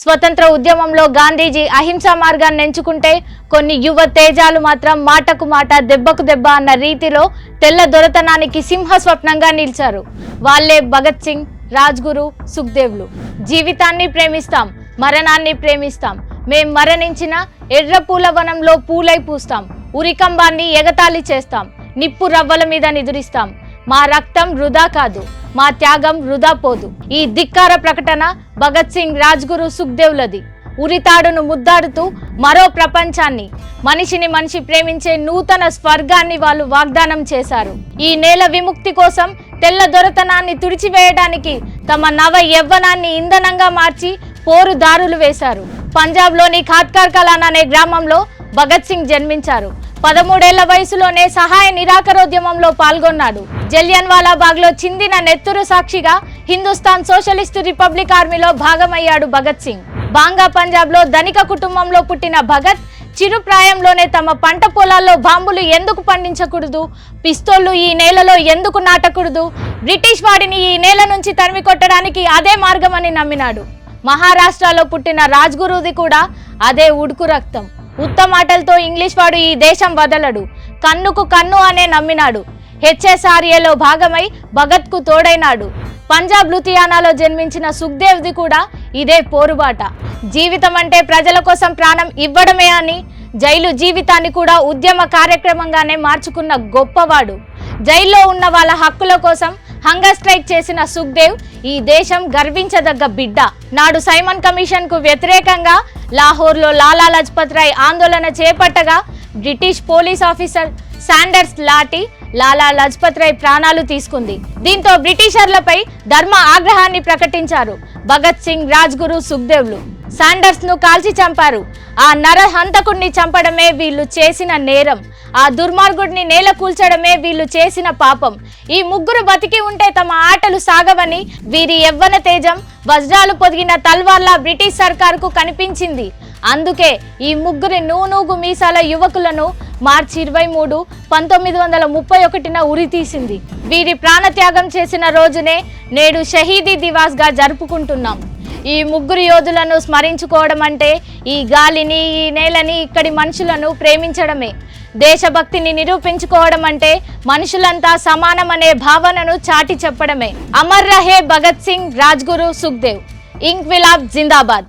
స్వతంత్ర ఉద్యమంలో గాంధీజీ అహింసా మార్గాన్ని ఎంచుకుంటే కొన్ని యువ తేజాలు మాత్రం మాటకు మాట దెబ్బకు దెబ్బ అన్న రీతిలో తెల్ల దొరతనానికి సింహ స్వప్నంగా నిలిచారు. వాళ్ళే భగత్ సింగ్ రాజ్గురు సుఖ్దేవ్లు. జీవితాన్ని ప్రేమిస్తాం మరణాన్ని ప్రేమిస్తాం. మేం మరణించిన ఎర్ర పూల వనంలో పూలై పూస్తాం. ఉరికంబాన్ని ఎగతాళి చేస్తాం. నిప్పు రవ్వల మీద నిదురిస్తాం. మా రక్తం వృధా కాదు. మా త్యాగం వృధా పోదు. ఈ ధిక్కార ప్రకటన భగత్ సింగ్ రాజ్గురు సుఖ్దేవ్లది. ఉరితాడును ముద్దాడుతూ మరో ప్రపంచాన్ని మనిషిని మనిషి ప్రేమించే నూతన స్వర్గాన్ని వాళ్ళు వాగ్దానం చేశారు. ఈ నేల విముక్తి కోసం తెల్ల దొరతనాన్ని తుడిచివేయడానికి తమ నవ యవ్వనాన్ని ఇంధనంగా మార్చి పోరు దారులు వేశారు. పంజాబ్లోని ఖాత్కార్ కలాన్ అనే గ్రామంలో భగత్ సింగ్ జన్మించారు. పదమూడేళ్ళ వయసులోనే సహాయ నిరాకరోద్యమంలో పాల్గొన్నాడు. జలియన్ వాలాబాగ్లో చిందిన నెత్తురు సాక్షిగా హిందుస్థాన్ సోషలిస్టు రిపబ్లిక్ ఆర్మీలో భాగమయ్యాడు భగత్ సింగ్. బాంగా పంజాబ్లో ధనిక కుటుంబంలో పుట్టిన భగత్ చిరు ప్రాయంలోనే తమ పంట పొలాల్లో బాంబులు ఎందుకు పండించకూడదు? పిస్తోళ్ళు ఈ నేలలో ఎందుకు నాటకూడదు? బ్రిటిష్ వాడిని ఈ నేల నుంచి తరిమి కొట్టడానికి అదే మార్గమని నమ్మినాడు. మహారాష్ట్రలో పుట్టిన రాజ్గురుది కూడా అదే ఉడుకు రక్తం. ఉత్తమాటలతో ఇంగ్లీష్ వాడు ఈ దేశం వదలడు. కన్నుకు కన్ను అనే నమ్మినాడు. హెచ్ఎస్ఆర్ఏలో భాగమై భగత్కు తోడైనాడు. పంజాబ్ లుతియానాలో జన్మించిన సుఖ్దేవ్ది కూడా ఇదే పోరుబాట. జీవితం అంటే ప్రజల కోసం ప్రాణం ఇవ్వడమే అని జైలు జీవితాన్ని కూడా ఉద్యమ కార్యక్రమంగానే మార్చుకున్న గొప్పవాడు. జైల్లో ఉన్న వాళ్ళ హక్కుల కోసం హంగర్ స్ట్రైక్ చేసిన సుఖ్దేవ్ ఈ దేశం గర్వించదగ్గ బిడ్డ. నాడు సైమన్ కమిషన్కు వ్యతిరేకంగా లాహోర్లో లాలా లజ్పత్ రాయ్ ఆందోళన చేపట్టగా British police officer Sanders lathi Lala Lajpat Rai ప్రాణాలు తీసుకుంది. దీంతో బ్రిటిషర్లపై ధర్మ ఆగ్రహాన్ని ప్రకటించారు. భగత్ సింగ్ రాజ్గురు సుఖ్దేవ్లు శాండర్స్ను కాల్చి చంపారు. ఆ నర హంతకుణ్ణి చంపడమే వీళ్ళు చేసిన నేరం. ఆ దుర్మార్గుడిని నేల కూల్చడమే వీళ్ళు చేసిన పాపం. ఈ ముగ్గురు బతికి ఉంటే తమ ఆటలు సాగవని వీరి యవ్వన తేజం వజ్రాలు పొదిగిన తల్వార్లా బ్రిటిష్ సర్కారుకు కనిపించింది. అందుకే ఈ ముగ్గురి నూనూగు మీసాల యువకులను మార్చి ఇరవై మూడు పంతొమ్మిది వందల ముప్పై ఒకటిన ఉరి తీసింది వీరి ప్రాణత్యాగం చేసిన రోజునే నేడు షహీదీ దివాస్గా జరుపుకుంటున్నాం. ఈ ముగ్గురు యోధులను స్మరించుకోవడం అంటే ఈ గాలిని ఈ నేలని ఇక్కడి మనుషులను ప్రేమించడమే. దేశభక్తిని నిరూపించుకోవడం అంటే మనుషులంతా సమానమనే భావనను చాటి చెప్పడమే. అమర్ రహే భగత్ సింగ్ రాజ్గురు సుఖ్దేవ్. ఇంక్విలాబ్ జిందాబాద్.